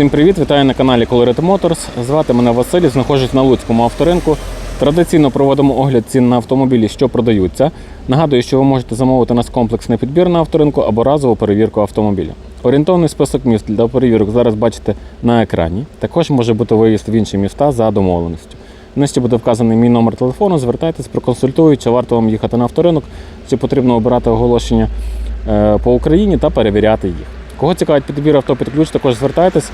Всім привіт! Вітаю на каналі Colorit Motors. Звати мене Василь, знаходжусь на Луцькому авторинку. Традиційно проводимо огляд цін на автомобілі, що продаються. Нагадую, що ви можете замовити нас комплексний підбір на авторинку або разову перевірку автомобіля. Орієнтовний список міст для перевірок зараз бачите на екрані. Також може бути виїзд в інші міста за домовленістю. Нижче буде вказаний мій номер телефону. Звертайтесь, проконсультують, чи варто вам їхати на авторинок, чи потрібно обирати оголошення е, по Україні та перевіряти їх. Кого цікавить підбір авто під ключ, також звертайтесь.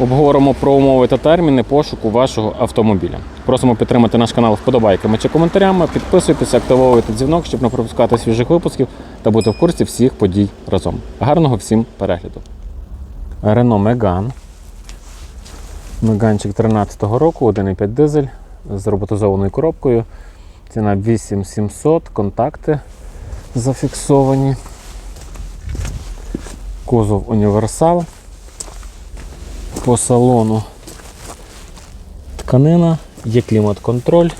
Обговоримо про умови та терміни пошуку вашого автомобіля. Просимо підтримати наш канал вподобайками чи коментарями. Підписуйтесь, активовуйте дзвінок, щоб не пропускати свіжих випусків та бути в курсі всіх подій разом. Гарного всім перегляду. Renault Megane. Меганчик 13-го року, 1,5 дизель з роботизованою коробкою. Ціна 8700, контакти зафіксовані. Кузов універсал. По салону тканина, є клімат-контроль.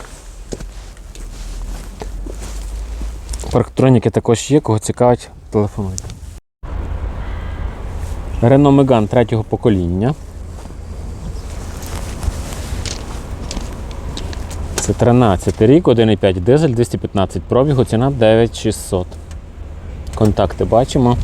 Парктроніки також є, кого цікавить, телефонуйте. Renault Megane третього покоління. Це 13 рік, 1,5 дизель, 215 пробігу, ціна 9600. Контакти бачимо.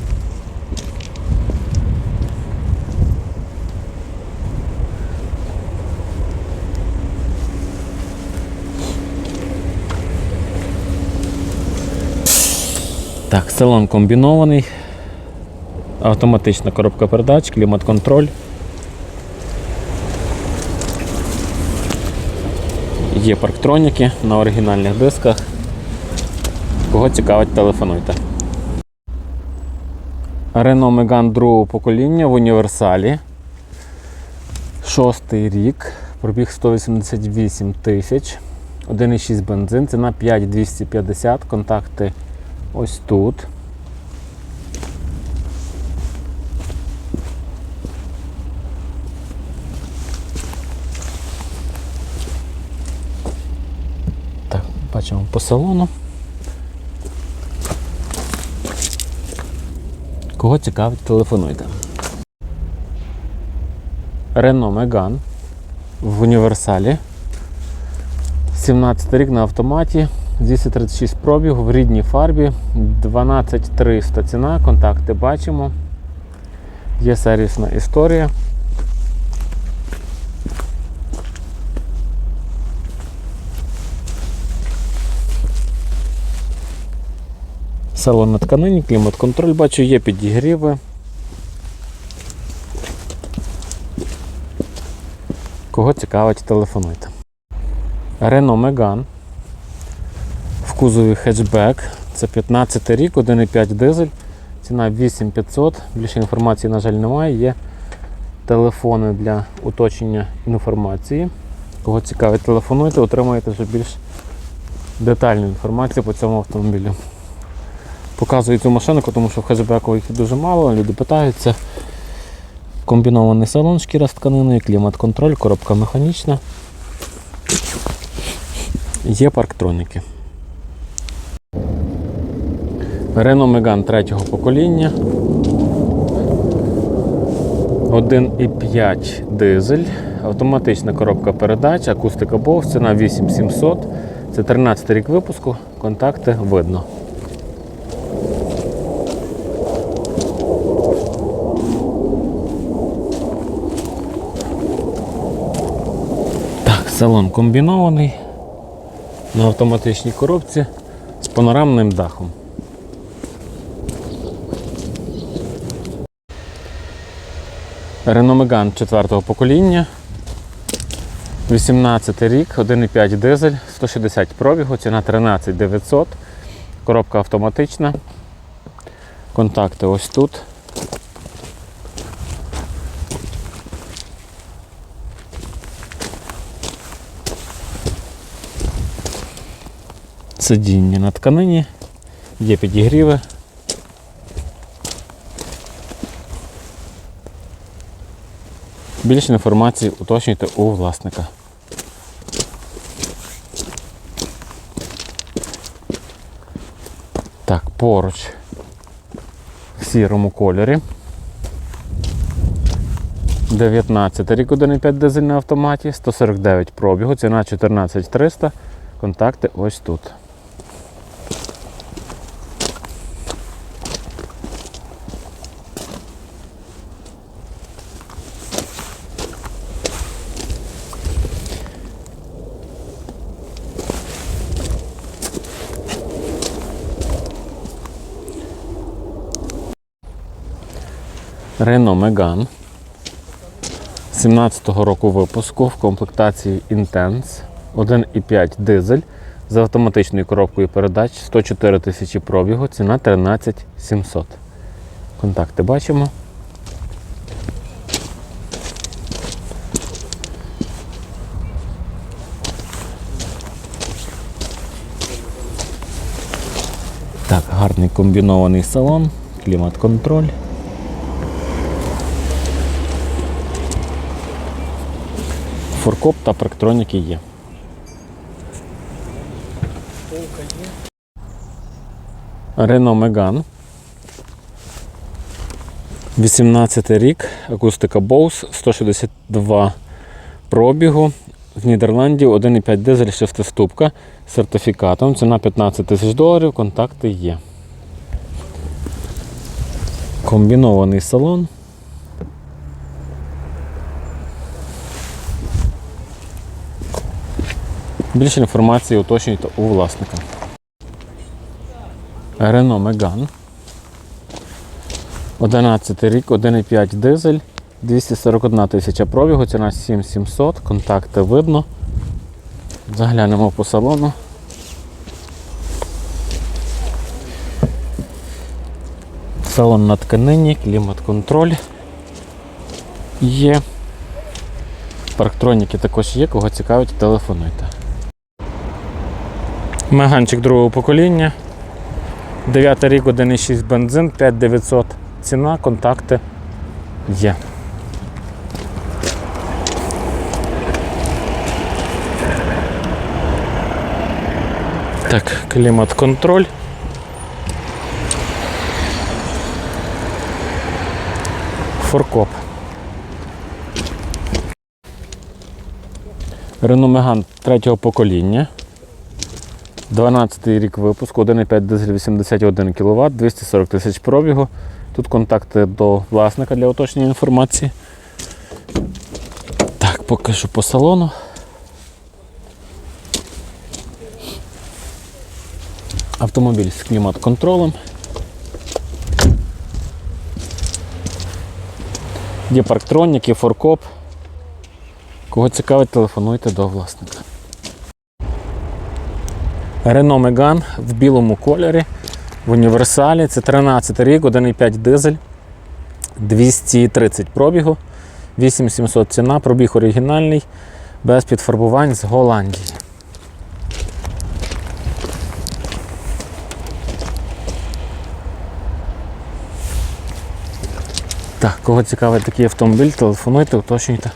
Так, салон комбінований. Автоматична коробка передач, клімат-контроль. Є парктроніки на оригінальних дисках. Кого цікавить, телефонуйте. Renault Megane другого покоління в універсалі. Шостий рік. Пробіг 188 тисяч. 1,6 бензин, ціна 5250, контакти ось тут. Так, бачимо по салону. Кого цікавить, телефонуйте. Renault Megane в універсалі. 17 рік на автоматі. 236 пробігу в рідній фарбі, 12300 ціна, контакти бачимо. Є сервісна історія. Салон на тканині, клімат-контроль, бачу, є підігріви. Кого цікавить, телефонуйте. Renault Megane в кузові хетчбек. Це 15 рік, 1,5 дизель. Ціна 8500. Більше інформації, на жаль, немає. Є телефони для уточнення інформації. Кого цікавить, телефонуйте, отримаєте вже більш детальну інформацію по цьому автомобілю. Показую цю машинку, тому що в хетчбеку їх дуже мало, люди питаються. Комбінований салон, шкіра з тканиною, клімат-контроль, коробка механічна. Є парктроніки. Renault Megane третього покоління. 1,5 дизель, автоматична коробка передач, акустика Bose, ціна 8700. Це 13 рік випуску, контакти видно. Так, салон комбінований на автоматичній коробці з панорамним дахом. Renault Megane 4 покоління. 18 рік, 1,5 дизель, 160 пробігу, ціна 13 900. Коробка автоматична. Контакти ось тут. Сидіння на тканині, є підігріви. Більше інформації уточнюйте у власника. Так, поруч в сірому кольорі. 19 рік 1,5 дизель на автоматі, 149 пробігу, ціна 14300. Контакти ось тут. Renault Megane 17-го року випуску в комплектації Intense 1,5 дизель з автоматичною коробкою передач 104 тисячі пробігу, ціна 13 700. Контакти бачимо. Так, гарний комбінований салон, клімат-контроль. Форкоп та парктроніки є. Renault Megane. 18 рік, акустика Bose, 162 пробігу. З Нідерландів 1,5 дизель 6-ступка з сертифікатом. Ціна 15 тисяч доларів, контакти є. Комбінований салон. Більше інформації уточнюйте у власника. Renault Megane. 11 рік, 1,5 дизель, 241 тисяча пробігу, ціна 7700, контакти видно. Заглянемо по салону. Салон на тканині, клімат-контроль є. Парктроніки також є, кого цікавить, телефонуйте. Меганчик другого покоління. 9 рік 1,6 бензин, 5900 ціна, контакти є. Так, клімат-контроль. Форкоп. Renault Megane третього покоління. 12 рік випуску, 1,5 дизель 81 кВт, 240 тисяч пробігу. Тут контакти до власника для уточнення інформації. Так, покажу по салону. Автомобіль з клімат-контролем. Є парктроніки, форкоп. Кого цікавить, телефонуйте до власника. Renault Megane в білому кольорі, в універсалі. Це 13 рік, 1,5 дизель, 230 пробігу, 8700 ціна, пробіг оригінальний, без підфарбувань з Голландії. Так, кого цікавить такий автомобіль, телефонуйте, уточнюйте.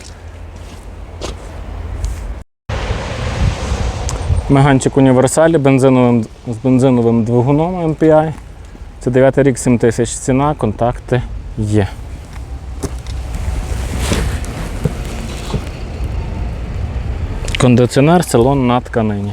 Меганчик універсалі бензиновим, з бензиновим двигуном MPI. Це 9 рік 7 тисяч ціна, контакти є. Кондиціонер, салон на тканині.